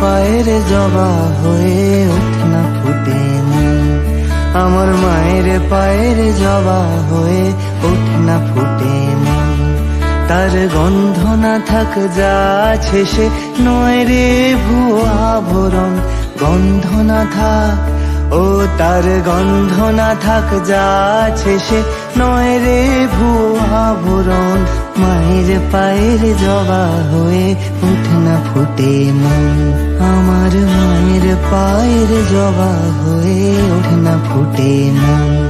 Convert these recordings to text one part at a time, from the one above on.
পায়ের জবা হয়ে ওঠে না ফুটে আমার মায়ের পায়ের জবা হয়ে ওঠে না ফুটে তার গন্ধ না থাক যা সে নয় রে ভুয়া ভরণ গন্ধ না থাক, ও তার গন্ধ না থাক যা আছে সে নয় রে ভুয়া আভরণ মায়ের পায়ের জবা হয়ে উঠ না ফুটে মন। আমার মায়ের পায়ের জবা হয়ে ওঠে না ফুটে মন।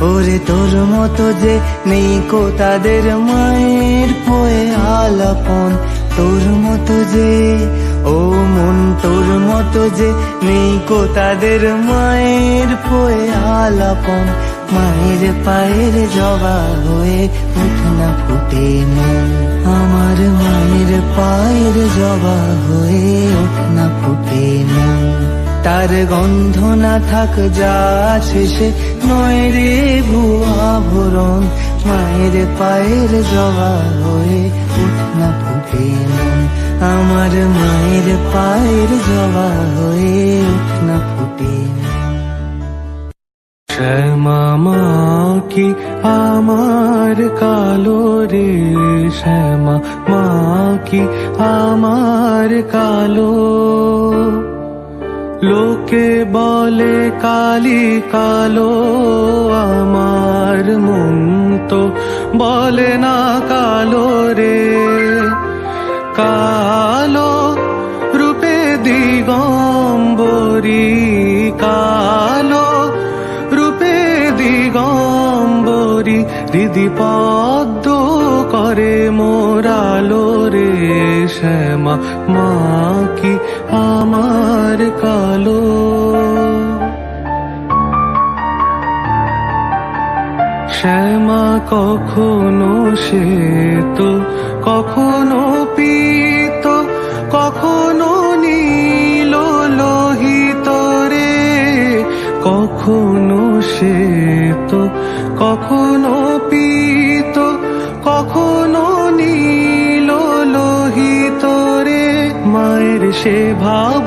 ওরে তোর মতো যে নেই কো তাদের মায়ের পোয়ে আলাপন। তোর মতো যে, ও মন তোর মতো যে নেই কো তাদের মায়ের পোয়ে আলাপন। মায়ের পায়ের জবা হয়ে উঠ না ফুটে মন আমার মায়ের পায়ের জবা হয়ে উঠ না ফুটে মন তার গন্ধ না থাক, যা নয় রে ভুয়া ভরণ মায়ের পায়ের জবা হয়ে উঠ না ফুটে আমার মায়ের পায়ের জবা হয়ে উঠ না ফুটে শ্যামা কি আমার কালো রে? শ্যামা মা কি আমার কালো? লোকে বলে, কালি কালো আমার মন তো। বলে না কালো রে, কালো রূপে দিগম্বরী, কালো রূপে দিগম্বরী, হৃদি পদ্ম করে মোরালো রে, শ্যামা মা কি আমার কালো। শ্যামা কখনো শ্বেত, কখনো পীত, কখনো নীল লোহিত রে। কখনো শ্বেত, কখনো পীত, কখনো নীল লোহিত রে। মায়ের সে ভাব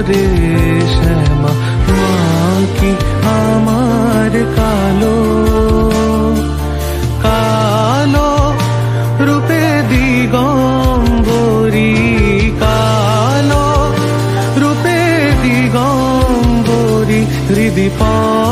রে শ্যামা মা কি আমার কালো? কালো রূপে দিগম্বরি কালো রূপে দিগম্বরি হৃদি পা